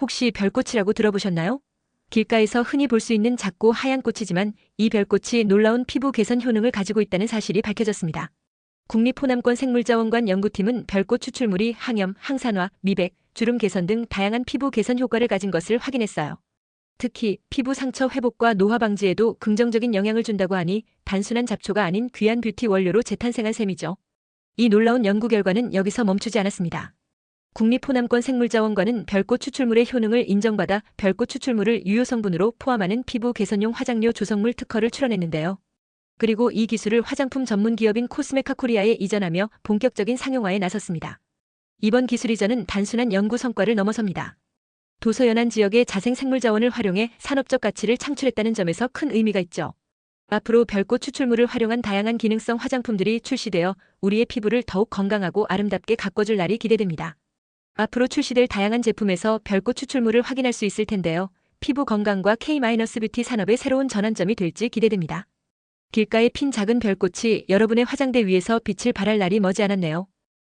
혹시 별꽃이라고 들어보셨나요? 길가에서 흔히 볼 수 있는 작고 하얀 꽃이지만 이 별꽃이 놀라운 피부 개선 효능을 가지고 있다는 사실이 밝혀졌습니다. 국립호남권 생물자원관 연구팀은 별꽃 추출물이 항염, 항산화, 미백, 주름 개선 등 다양한 피부 개선 효과를 가진 것을 확인했어요. 특히 피부 상처 회복과 노화 방지에도 긍정적인 영향을 준다고 하니 단순한 잡초가 아닌 귀한 뷰티 원료로 재탄생한 셈이죠. 이 놀라운 연구 결과는 여기서 멈추지 않았습니다. 국립호남권 생물자원관은 별꽃 추출물의 효능을 인정받아 별꽃 추출물을 유효 성분으로 포함하는 피부 개선용 화장료 조성물 특허를 출원했는데요. 그리고 이 기술을 화장품 전문 기업인 코스메카 코리아에 이전하며 본격적인 상용화에 나섰습니다. 이번 기술 이전은 단순한 연구 성과를 넘어섭니다. 도서연안 지역의 자생 생물 자원을 활용해 산업적 가치를 창출했다는 점에서 큰 의미가 있죠. 앞으로 별꽃 추출물을 활용한 다양한 기능성 화장품들이 출시되어 우리의 피부를 더욱 건강하고 아름답게 가꿔줄 날이 기대됩니다. 앞으로 출시될 다양한 제품에서 별꽃 추출물을 확인할 수 있을 텐데요. 피부 건강과 K-뷰티 산업의 새로운 전환점이 될지 기대됩니다. 길가에 핀 작은 별꽃이 여러분의 화장대 위에서 빛을 발할 날이 머지 않았네요.